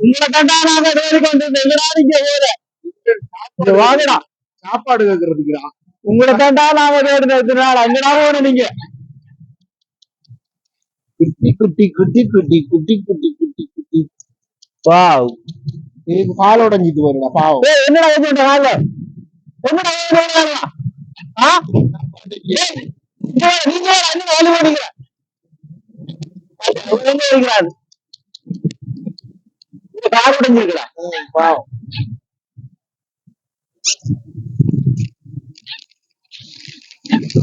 உங்களை இங்க வாங்கடா. சாப்பாடு கேட்கறதுக்குடா உங்களை கண்டா நாங்க தேடி நிறுத்தினால எங்கடா போற நீங்க. குட்டி குட்டி குட்டி குட்டி குட்டி குட்டி குட்டி குட்டி. பாவ் இதுக்கு பால் உடைஞ்சிட்டு வருடா ஏய் என்னடா ஏஜென்ட் வாங்க? என்னடா நீங்க என்ன வேலை இந்த கார் உடைஞ்சிருக்கா பாவம்.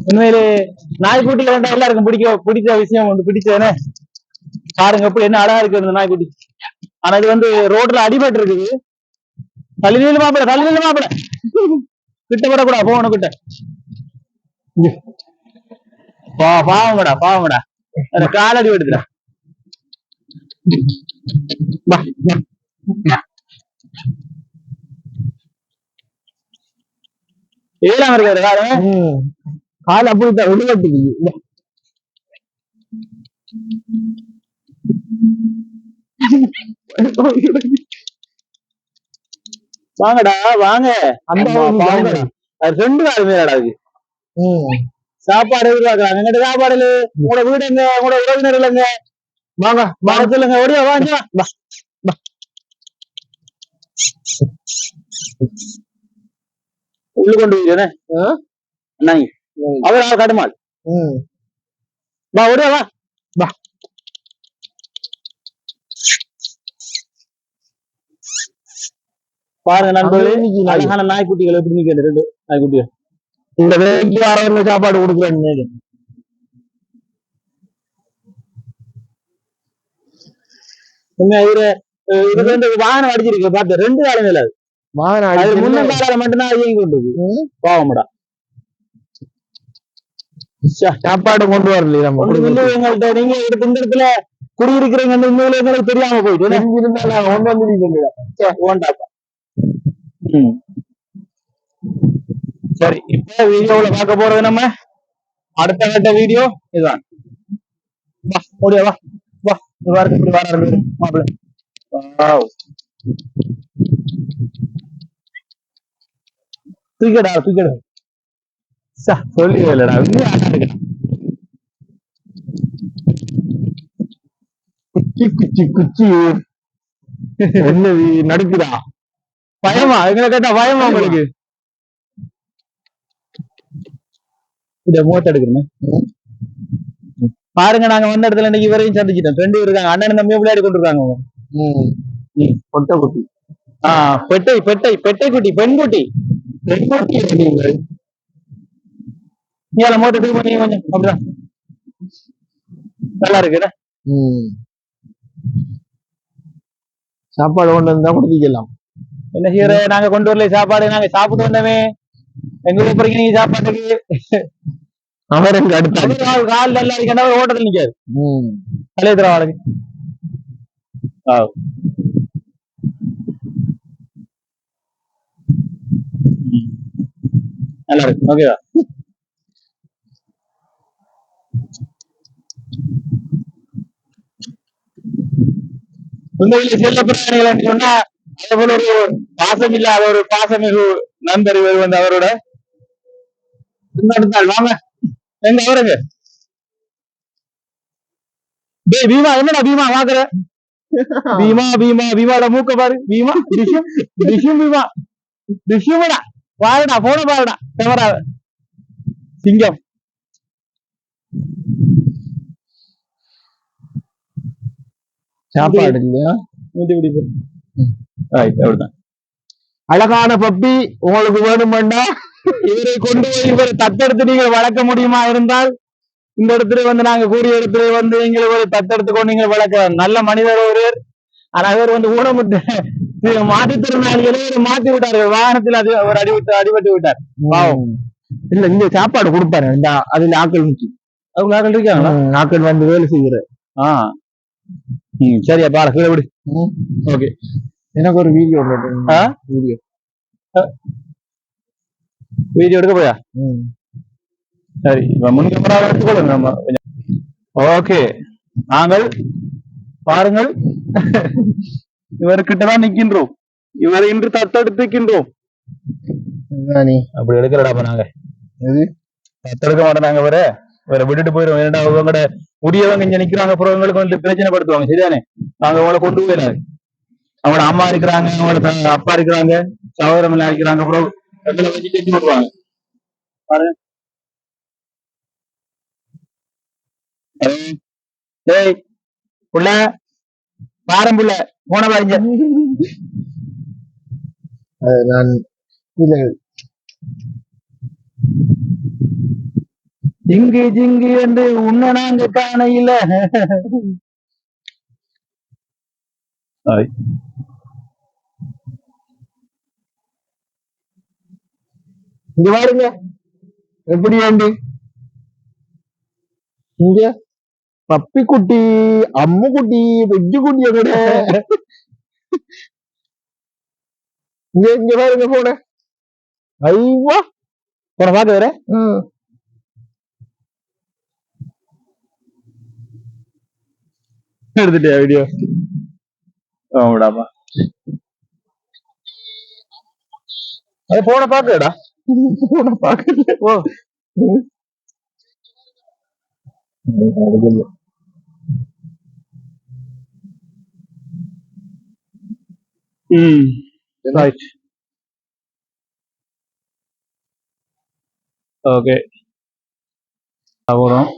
உண்மையிலே நாய்க்குட்டியில வேண்டாம் எல்லாருக்கும் பிடிக்க பிடிச்ச விஷயம் வந்து பிடிச்சதுன்னு பாருங்க எப்படி என்ன அழகா இருக்கு இந்த நாய்க்குட்டி ஆனா இது வந்து ரோட்ல அடிபட்டு இருக்குது. தள்ளி நில்லு மாப்பிள தள்ளி நில்லு மாப்பிள. கிட்ட வரக்கூடாது போகணும் கிட்ட. பா பாவங்கடா பாவங்கடா. காலடி எடுத்துடா. வா வா. ஏழாம் இருக்காரு காலம் ம். கால் அப்படித்தான் விடுபட்டுக்கு வாங்கடா வாங்க. அந்த ரெண்டு நாள் மேலடா அது. சாப்பாடு எதிர்பார்க்கறாங்க எங்கிட்ட சாப்பாடு இல்ல. உங்களோட வீடு எங்க? உங்களோட உறவினர் இல்லைங்க வாங்க வாங்க சொல்லுங்க. ஓடியா வாங்க ഉള്ളു കൊണ്ടുപോയില്ലേ അണ്ണായി അവരാ കടുമാൾ വാ ഓടുക വാ വാ பாருங்க நண்பர்களே அழகான நாய்க்குட்டிகள் எப்படி நிக்கிறது ரெண்டு? நாய்க்குட்டிகள் இந்த வேலைக்கு வாரம் சாப்பாடு கொடுக்குறேன்னு உண்மையா இவரு? இதுக்கு வந்து வாகனம் அடிச்சிருக்கு. பார்த்து ரெண்டு காலம் இல்ல அது. வாங்க அது முன்ன காலால மட்டும்தான் இயங்கி கொண்டு. பாவம்டா. சாப்பாடு கொண்டு வரலையே நம்ம எங்கள்ட்ட நீங்க எடுத்து இந்த இடத்துல குடியிருக்கிறீங்க உண்மையில எங்களுக்கு தெரியாம போயிட்டு நான் கொண்டு வந்து ஓண்டாப்பா. ம். சரி இப்ப வீடியோல பார்க்க போறது நம்ம அடுத்த கட்ட வீடியோ இதுதான். வா ஓடியா வா. வா இது இப்படி வர மாப்பிள்ள. வாவ். தூக்கிடா தூக்கிடு. சா சொல்லி இல்லடா உண்மையா குச்சி குச்சி குச்சி. என்னது நடுக்குதா? பயமா? எங்களை கேட்டா பயமா உங்களுக்கு? இத மூத்த எடுக்கிறேன். பாருங்க நாங்க வந்த இடத்துல இன்னைக்கு வரையும் சந்திச்சிட்டோம். ரெண்டு இருக்காங்க. அண்ணன் தம்பியும் விளையாடி கொண்டிருக்காங்க பொட்டக்குட்டி. ஆ பெட்டை பெட்டை பெட்டைக்குட்டி பெண்குட்டி. பெண்குட்டி நீங்கள் நீங்கள மோட்டர் திரும்ப நீங்க கொஞ்சம் அப்படிதான். நல்லா இருக்குடா சாப்பாடு கொண்டு வந்தா குடிக்கலாம் என்ன செய்யற நாங்க கொண்டு வரல சாப்பாடு நாங்க சாப்பிட்டு வந்தோமே. எங்க ஊருக்கு நீங்க சாப்பாடு அவர் எங்க அடுத்த கால் நல்லா இருக்கா ஹோட்டல் நிக்காது தலையத்திர வாழ்க்கை நல்லா இருக்கு. ஓகேவா உண்மையில் செல்ல பிரச்சனைகள் என்று சொன்னா அதே போல ஒரு பாசம் இல்லாத ஒரு பாசமிகு நண்பர் இவர் வந்து அவரோட. இருந்தால் வாங்க. எங்க அவருங்க டேய் பீமா என்னடா பீமா வாக்குற? பீமா பீமா பீமாட மூக்க பாரு பீமா டிஷ்யூம் டிஷ்யூம் பீமா டிஷ்யூமடா பாருடா போன பாருடா கேமரா சிங்கம் சாப்பாடு இல்லையா அழகான பப்பி உங்களுக்கு வேணுமெண்டா இவரை கொண்டு போய் இவரை தத்தெடுத்து நீங்கள் வளர்க்க முடியுமா இருந்தால் இந்த இடத்துல வந்து நாங்க கூடிய இடத்துல வந்து எங்களை ஒரு தத்தெடுத்து கொண்டு நீங்கள் வளர்க்கலாம் நல்ல மனிதர் ஒருவர். ஆனா அவர் வந்து ஊனமுட்டு மாற்றுத்திறனாளிகளை மாத்தி விட்டார்கள். வாகனத்தில் அது ஒரு அடிவிட்டு அடிபட்டு விட்டார். பாவம். இல்ல இங்க சாப்பாடு கொடுப்பாரு. இந்த அதுல ஆக்கள் முக்கி அவங்க ஆக்கள் இருக்காங்களா? ஆக்கள் வந்து வேலை செய்கிற ஆ. ம் சரியா பாரு கீழே விடு. ஓகே. எனக்கு ஒரு வீடியோ? வீடியோ. வீடியோ எடுக்க போயா. சரி இப்ப முன் கேமரா எடுத்துக்கொள்ளுங்க நம்ம ஓகே நாங்கள் பாருங்கள். இவர்கிட்ட தான் நிக்கின்றோம். இவரை இன்று தத்தெடுத்துக்கின்றோம் அப்படி எடுக்கிறடா அப்ப நாங்க. தத்தெடுக்க மாட்டோம் நாங்க வர வேற விட்டுட்டு போயிடும் ஏன்னா உங்களோட உரியவங்க இங்க நிக்கிறாங்க. அப்புறம் உங்களுக்கு வந்து பிரச்சனை படுத்துவாங்க சரிதானே? நாங்க உங்களை கொண்டு போயிடாது அவங்களோட அம்மா இருக்கிறாங்க அவங்களோட அப்பா இருக்கிறாங்க சகோதரம் இருக்கிறாங்க. அப்புறம் வச்சு கட்டி விட்டுருவாங்க பாரு. டேய் புள்ள பாரம் புள்ள போன பாருங்க அது நான் இல்ல. ஜிங்கு ஜிங்கு என்று உன்ன நாங்க காணையில இங்க பாருங்க எப்படி வேண்டு? இங்க? பப்பி குட்டி அம்மு குட்டி வெஜ்ஜு குட்டி எங்கட இங்க பாருங்க போன ஐவா போன பாக்க ம். எடுத்துட்டியா வீடியோ ஆமாடாப்பா அது போன பாக்கடா போன பாக்கல ஓ ம் ரைட் ஓகே அப்புறம்